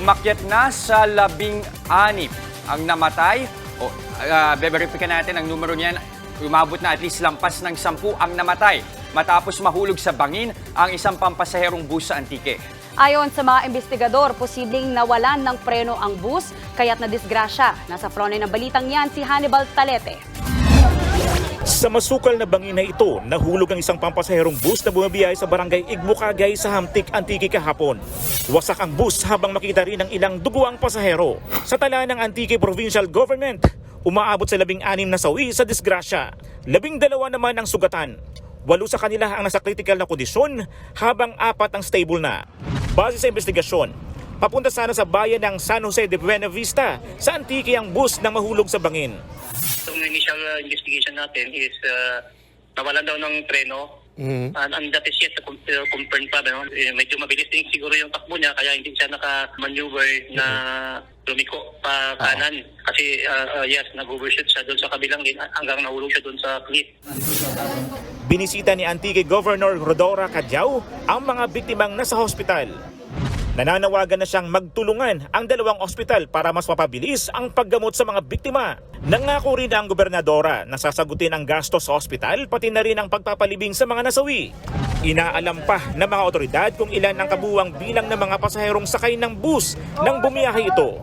Umakyat na sa labing anip ang namatay. O, uh, beberifika natin ang numero niyan. Umabot na at least lampas ng sampu ang namatay matapos mahulog sa bangin ang isang pampasaherong bus sa Antique. Ayon sa mga investigador, posibleng nawalan ng preno ang bus, kaya't nadisgrasya. Nasa frontline ng balitang yan si Hannibal Talete. Sa masukal na bangin na ito, nahulog ang isang pampasaherong bus na bumabiyay sa barangay Igmukagay sa Hamtik, Antique kahapon. Wasak ang bus habang makita rin ang ilang duguang pasahero. Sa tala ng Antique Provincial Government, umaabot sa labing anim na sawi sa disgrasya. Labing dalawa naman ang sugatan. Walo sa kanila ang nasa critical na kondisyon habang apat ang stable na. Base sa investigasyon, papunta sana sa bayan ng San Jose de Buena Vista sa Antique ang bus na mahulog sa bangin. Initial uh, investigation natin is uh, nawalan daw ng treno. And, and that is yet to to confirm pa. No? Eh, medyo mabilis din siguro yung takbo niya kaya hindi siya naka-maneuver na lumiko pa kanan. Kasi uh, uh, yes, nag-overshoot siya doon sa kabilang lane hanggang nahulog siya doon sa cliff. Binisita ni Antique Governor Rodora Cadyao ang mga biktimang nasa hospital. Nananawagan na siyang magtulungan ang dalawang ospital para mas mapabilis ang paggamot sa mga biktima. Nangako rin ang gobernadora na sasagutin ang gasto sa ospital pati na rin ang pagpapalibing sa mga nasawi. Inaalam pa ng mga otoridad kung ilan ang kabuwang bilang ng mga pasaherong sakay ng bus nang bumiyahe ito.